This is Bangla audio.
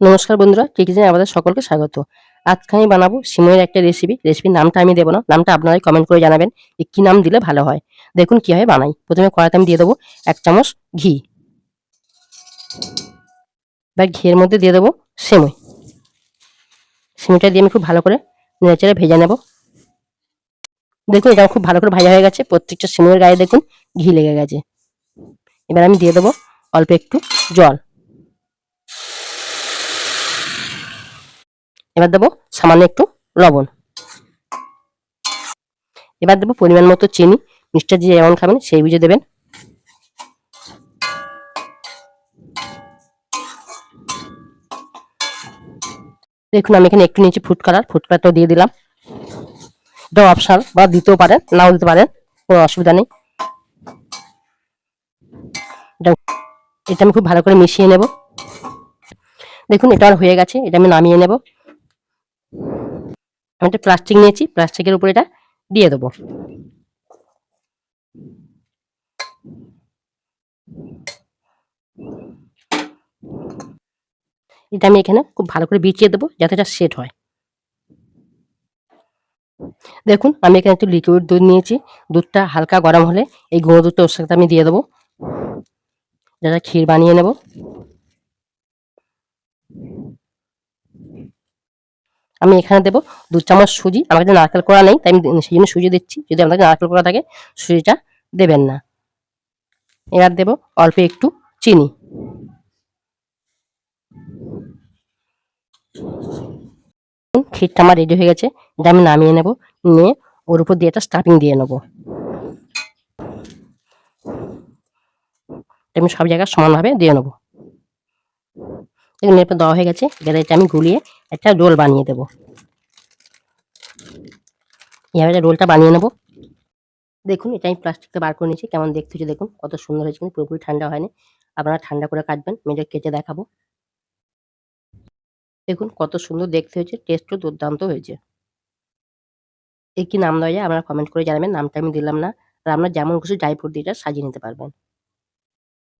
নমস্কার বন্ধুরা কিচেনে আমাদের সকলকে স্বাগত। আজকে আমি বানাবো সিমইয়ের একটা রেসিপি রেসিপির নামটা আমি দেবো না, নামটা আপনারাই কমেন্ট করে জানাবেন যে কী নাম দিলে ভালো হয়। দেখুন কীভাবে বানাই। প্রথমে কড়াইতে আমি দিয়ে দেবো এক চামচ ঘি। বা ঘিয়ের মধ্যে দিয়ে দেবো সিমই। সিমইটা দিয়ে আমি খুব ভালো করে নেড়েচেড়ে ভেজে নেব। দেখুন, এটা খুব ভালো করে ভাজা হয়ে গেছে, প্রত্যেকটা সিমইয়ের গায়ে দেখুন ঘি লেগে গেছে। এবার আমি দিয়ে দেবো অল্প একটু জল। এবার দেবো সামান্য একটু লবণ। এবার দেবো পরিমাণ মতো চিনি। মিষ্টার যে যেমন খাবেন, সেই বুঝে দেবেন। দেখুন, আমি এখানে একটু নিয়েছি ফুড কালার ফুড কালারটাও দিয়ে দিলাম। এটা অপশান বা দিতেও পারেন, নাও দিতে পারেন, কোনো অসুবিধা নেই। এটা- আমি খুব ভালো করে মিশিয়ে নেব। দেখুন, এটা হয়ে গেছে, এটা আমি নামিয়ে নেব। আমি একটা প্লাস্টিক নিয়েছি প্লাস্টিকের উপরে এটা দিয়ে দেবো। এটা আমি এখানে খুব ভালো করে বিছিয়ে দেবো যাতে এটা সেট হয়। দেখুন, আমি এখানে একটু লিকুইড দুধ নিয়েছি। দুধটা হালকা গরম হলে এই গুঁড়ো দুধটা ওর সাথে আমি দিয়ে দেবো। যাতে ক্ষীর বানিয়ে নেব। আমি এখানে দেবো দু চামচ সুজি। আমার কাছে নারকেল করা নেই, তাই আমি সেই জন্য সুজি দিচ্ছি। যদি আপনাদের নারকেল করা থাকে, সুজিটা দেবেন না। এবার দেবো অল্প একটু চিনি। ক্ষীরটা আমার রেডি হয়ে গেছে। এটা আমি নামিয়ে নেব, নিয়ে ওর উপর দিয়ে একটা স্টাফিং দিয়ে নেব। আমি সব জায়গায় সমানভাবে দিয়ে নেব। দেখুন এরপর দেওয়া হয়ে গেছে। এবার এটা আমি গুলিয়ে একটা রোল বানিয়ে দেবো। এভাবে একটা রোলটা বানিয়ে নেব। দেখুন, এটা আমি প্লাস্টিকটা বার করে নিয়েছি। কেমন দেখতে হচ্ছে দেখুন, কত সুন্দর হয়েছে। কিন্তু পুরোপুরি ঠান্ডা হয়নি। আপনারা ঠান্ডা করে কাটবেন এটা কেটে দেখাবো। দেখুন, কত সুন্দর দেখতে হয়েছে। টেস্টও দুর্দান্ত হয়েছে। এর কি নাম দেওয়া যায়? আপনারা কমেন্ট করে জানাবেন। নামটা আমি দিলাম না। আর আপনারা যেমন খুশি ড্রাই ফ্রুট দিয়ে সাজিয়ে নিতে পারবেন।